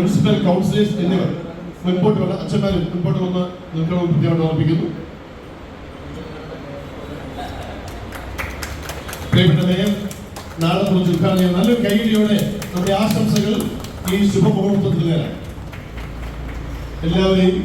Municipal councillors എന്നിവർ മുൻപോട്ട് വന്ന അച്ഛന്മാരും മുൻപോട്ട് വന്ന് നിൽക്കണമെന്ന് പ്രത്യേകം ഓർപ്പിക്കുന്നു നാളെ കുറിച്ച് ഉദ്ഘാടനം നല്ലൊരു കൈയിടിയോടെ നമ്മുടെ ആശംസകൾ ഈ ശുഭമുഹൂർത്തത്തിൽ നേരാം എല്ലാവരെയും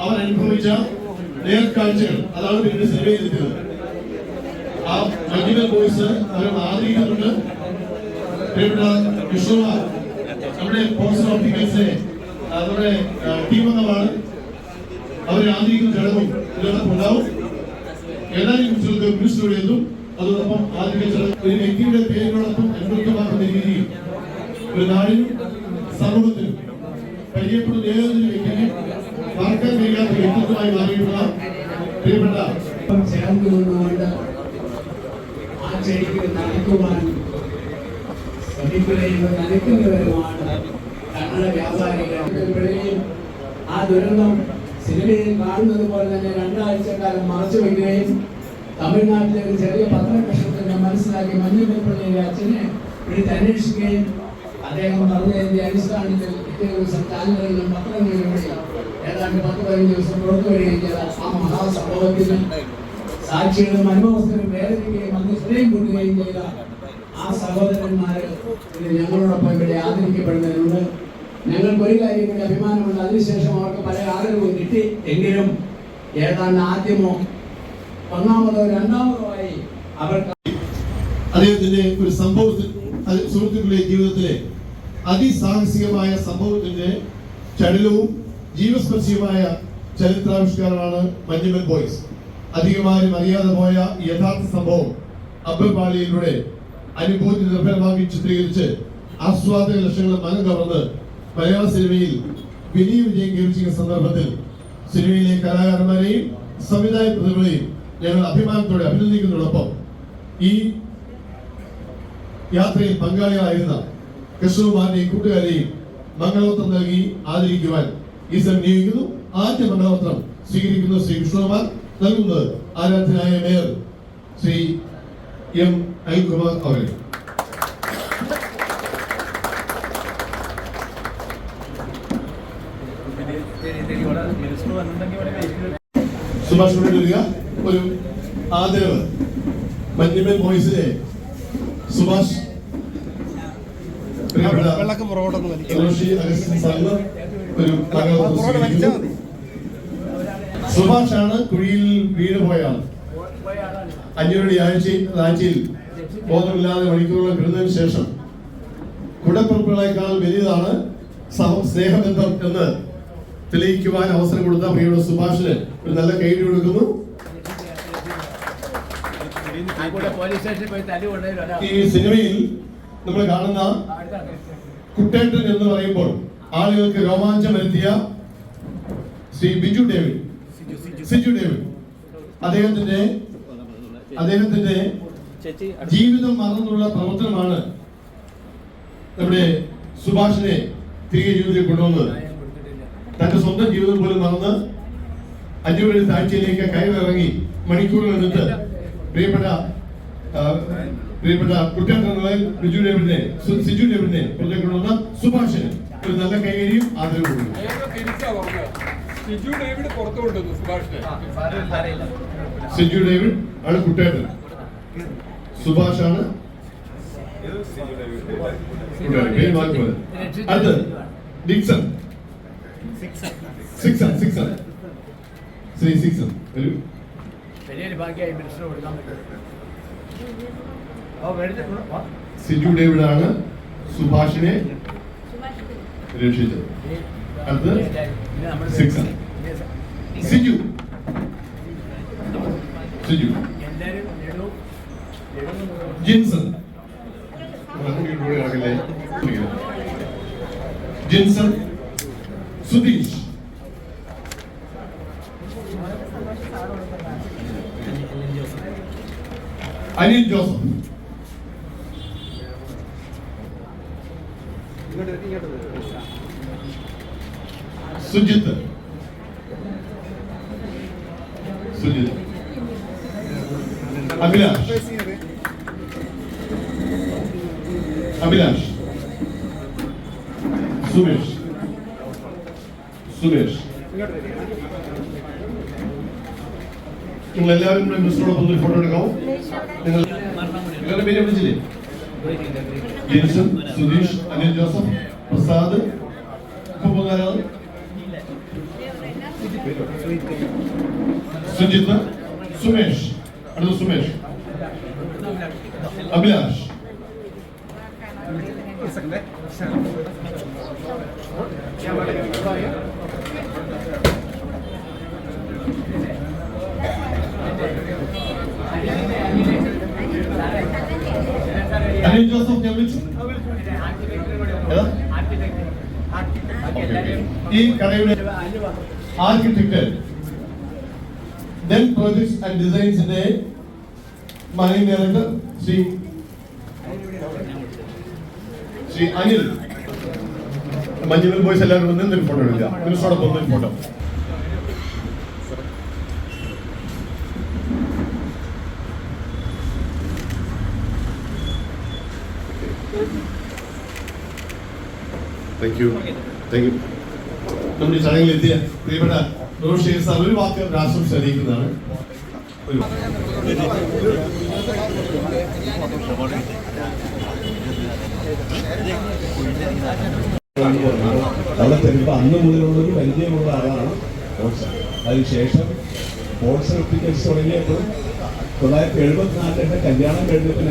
അവർ അനുഭവിച്ച നേർക്കാഴ്ചകൾ അതാണ് പിന്നെ സിനിമയിൽ എത്തിയത് ആ മഞ്ഞുമൽ ബോയ്സ് അവർ ആദരിക്കുന്നുണ്ട് പ്രിയപ്പെട്ട വിഷ്ണുമാർ നമ്മുടെ പോസ്റ്റർ ഓപ്റ്റിക്കൽസിലെ നമ്മുടെ ടീം അംഗമാണ് അവരെ ആദരിക്കുന്ന ഘടകവും ഇതിനോടൊപ്പം ഉണ്ടാവും. ഏതാനും കുറിച്ചുകൾക്ക് മ്യൂസിലൂടെ എത്തും. അതോടൊപ്പം ആദരിക്കുന്ന ഒരു വ്യക്തിയുടെ പേരിനോടൊപ്പം അനുബന്ധമാക്കുന്ന രീതിയിൽ ഒരു നാടിനും സമൂഹത്തിനും പരിചയപ്പെടുന്ന ഏതൊരു വ്യക്തിക്ക് മറക്കാൻ കഴിയാത്ത വ്യക്തിത്വമായി മാറിയിട്ടുള്ള പ്രിയപ്പെട്ട ചേർന്ന് നിന്നുകൊണ്ട് ആ ചെടിക്ക് നനയ്ക്കുവാനും ശ്രമിക്കുകയും നനയ്ക്കുന്നവരുമാണ് കന്നഡ ആ ദുരന്തം സിനിമയിൽ കാണുന്നത് പോലെ തന്നെ രണ്ടാഴ്ചക്കാലം മറച്ചു വയ്ക്കുകയും തമിഴ്നാട്ടിലെ ഒരു ചെറിയ പത്രകഷണത്തിന് മനസ്സിലാക്കി മഞ്ഞുമൽപ്പള്ളിയിലെ അച്ഛനെ വിളിച്ച് അന്വേഷിക്കുകയും അദ്ദേഹം പറഞ്ഞതിന്റെ അടിസ്ഥാനത്തിൽ പിറ്റേ ദിവസം ചാനലുകളിലും പത്രങ്ങളിലൂടെ ഏതാണ്ട് പത്ത് പതിനഞ്ച് ദിവസം പുറത്തു വരികയും ആ മഹാസംഭവത്തിന് സാക്ഷികളും അനുഭവസ്ഥരും വേദനിക്കുകയും അന്ന് ഹൃദയം കൂട്ടുകയും ചെയ്ത ആ സഹോദരന്മാര് ഞങ്ങളോടൊപ്പം ഇവിടെ ആദരിക്കപ്പെടുന്നതിനുണ്ട് ഞങ്ങൾക്ക് ഒരു കാര്യം കൂടി അഭിമാനമുണ്ട്. അതിനുശേഷം അവർക്ക് പല ആദരവും കിട്ടി. എങ്കിലും ഏതാണ്ട് ആദ്യമോ ഒന്നാമതോ രണ്ടാമതോ ആയി അവർക്ക് അദ്ദേഹത്തിന്റെ ഒരു സംഭവത്തിൽ സുഹൃത്തുക്കളുടെ ജീവിതത്തിലെ അതിസാഹസികമായ സംഭവത്തിന്റെ ചടുലവും ജീവസ്പർശിയുമായ ചരിത്രാവിഷ്കാരമാണ് മഞ്ഞുമൽ ബോയ്സ്. അധികമാരും അറിയാതെ പോയ യഥാർത്ഥ സംഭവം അബ്ബർപാളിയിലൂടെ അനുഭൂതി നിർഭരമാക്കി ചിത്രീകരിച്ച് ആസ്വാദക ലക്ഷങ്ങൾ മനം കവർന്ന് മലയാള സിനിമയിൽ വലിയ വിജയം കൈവരിച്ച സന്ദർഭത്തിൽ സിനിമയിലെ കലാകാരന്മാരെയും സംവിധായ പ്രതിഭകളെയും ഞങ്ങൾ അഭിമാനത്തോടെ അഭിനന്ദിക്കുന്നതോടൊപ്പം ഈ യാത്രയിൽ പങ്കാളികളായിരുന്ന കൃഷ്ണകുമാറിനെയും കൂട്ടുകാരെയും മംഗളപത്രം നൽകി ആദരിക്കുവാൻ ഈ സ്ഥലം നിയോഗിക്കുന്നു. ആദ്യ മംഗളപത്രം സ്വീകരിക്കുന്ന ശ്രീ കൃഷ്ണകുമാർ നൽകുന്നത് ആരാധനായ മേയർ ശ്രീ എം അനിൽകുമാർ അവരെ. സുഭാഷ് ഒരു ആദരവ്. മഞ്ഞമേൽ ബോയ്സിലെ സുഭാഷ് വെള്ളക്ക് പുറകോട്ടൊന്ന് വലിക്കും സുഭാഷ് ആണ് കുഴിയിൽ വീട് പോയ ആൾ അഞ്ഞൂറടി ആഴ്ചയിൽ ആഴ്ചയിൽ ബോധമില്ലാതെ മണിക്കൂറുകൾ കിടന്നതിന് ശേഷം കുടപ്പുറപ്പുകളേക്കാൾ വലിയതാണ് സഹ സ്നേഹബന്ധം എന്ന് തെളിയിക്കുവാൻ അവസരം കൊടുത്ത പ്രിയയുടെ സുഭാഷിന് ഒരു നല്ല കൈയ്യടി കൊടുക്കുന്നു. ഈ സിനിമയിൽ നമ്മൾ കാണുന്ന കുട്ടേട്ടൻ എന്ന് പറയുമ്പോൾ ആളുകൾക്ക് രോമാഞ്ചം വരുത്തിയ ശ്രീ ബിജു ഡേവിഡ്. സിജു ഡേവിഡ്. അദ്ദേഹത്തിന്റെ അദ്ദേഹത്തിന്റെ ജീവിതം മറന്നുള്ള പ്രവർത്തനമാണ് നമ്മുടെ സുഭാഷിനെ തിരികെ ജീവിതത്തിൽ കൊണ്ടുവന്നത്. തന്റെ സ്വന്തം ജീവിതം പോലും മറന്ന് അഞ്ചുപേരുടെ താഴ്ചയിലേക്ക് കയറിറങ്ങി മണിക്കൂറുകൾ എടുത്ത് പ്രിയപ്പെട്ട പ്രിയപ്പെട്ട കുറ്റാംഗങ്ങളെ ബിജു ഡേവിഡിനെ സിജു ഡേവിഡിനെ പുറത്തേക്കൊണ്ടുവന്ന സുഭാഷിന് ഒരു നല്ല കൈകരിയും ആദരവ് സിജു ഡേവിഡ് പുറത്തു കൊണ്ടുവന്നു സുഭാഷിനെ. സിജു ഡേവിഡ് ആണ് കുട്ടേട്ടൻ. സുഭാഷ് ആണ് അടുത്ത് ഡിക്സൺ. സിക്സൺ സിക്സൺ. ശ്രീ സിക്സൺ ഒരു വലിയൊരു ഭാഗ്യമായി മിനിസ്റ്റർ കൊടുക്കാൻ പറ്റും. സിജു ഡേവിഡ് ആണ് സുഭാഷിനെ രക്ഷിച്ചത്. അടുത്ത് സിക്സ് സിജു. സിജു. ജിൻസൺ. ജിൻസൺ. സുധീഷ്. അനിൽ ജോസഫ്. സുജിത്ത്. സുജിത്ത്. അഭിലാഷ്. അഭിലാഷ്. സുമേഷ്. സുമേഷ്. നിങ്ങൾ എല്ലാവരും മിസ്റ്ററോടൊപ്പം ഒരു ഫോട്ടോ എടുക്കാവും? നിങ്ങൾ നിങ്ങളുടെ പേര് വിളിച്ചില്ലേ ജിൻസൺ സുധീഷ് അനിൽ ജോസഫ് പ്രസാദ് ഉപകാരം. സുജിത്ത് സുമേഷ്. അടുത്ത സുമേഷ്. അഭിലാഷ്. അനിൽ ജോസഫ് ഞാൻ വിളിച്ചു. ഈ കടയുടെ ആർക്കിടെക്ട് ദെൻ പ്രോജക്ട്സ് ആൻഡ് ഡിസൈൻസിന്റെ മാനേജിംഗ് ഡയറക്ടർ ശ്രീ ശ്രീ അനിൽ. മഞ്ഞുവിൽ ബോയ്സ് എല്ലാവരും വന്ന് ഫോട്ടോ എടുക്കുക? Photo thank you thank you നമ്മൾ ഈ ചടങ്ങിൽ എത്തിയ പ്രിയപ്പെട്ട ഷെയ്ഖ് സാർ ഒരു വാക്ക് ഒരു ആശംസ അറിയിക്കുന്നതാണ് അവിടെ ചെല്ലുമ്പോൾ അന്ന് മുതലുള്ള ഒരു പരിചയമുള്ള ആളാണ് പോൾസൺ അതിനുശേഷം പോൾസൺ ഒപ്റ്റിക്കൽസ് തുടങ്ങിയപ്പോൾ തൊള്ളായിരത്തി എഴുപത്തിനാലിന്റെ കല്യാണം കഴിഞ്ഞപ്പോൾ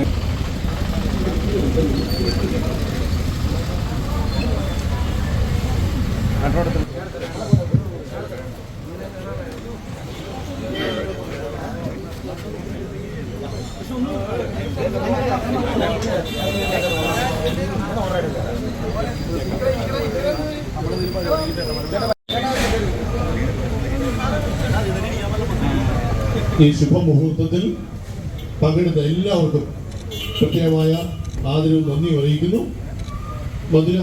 ഈ ശുഭമുഹൂർത്തത്തിൽ പങ്കെടുത്ത എല്ലാവർക്കും പ്രത്യേകമായ ആദരവും നന്ദി അറിയിക്കുന്നു. മധുര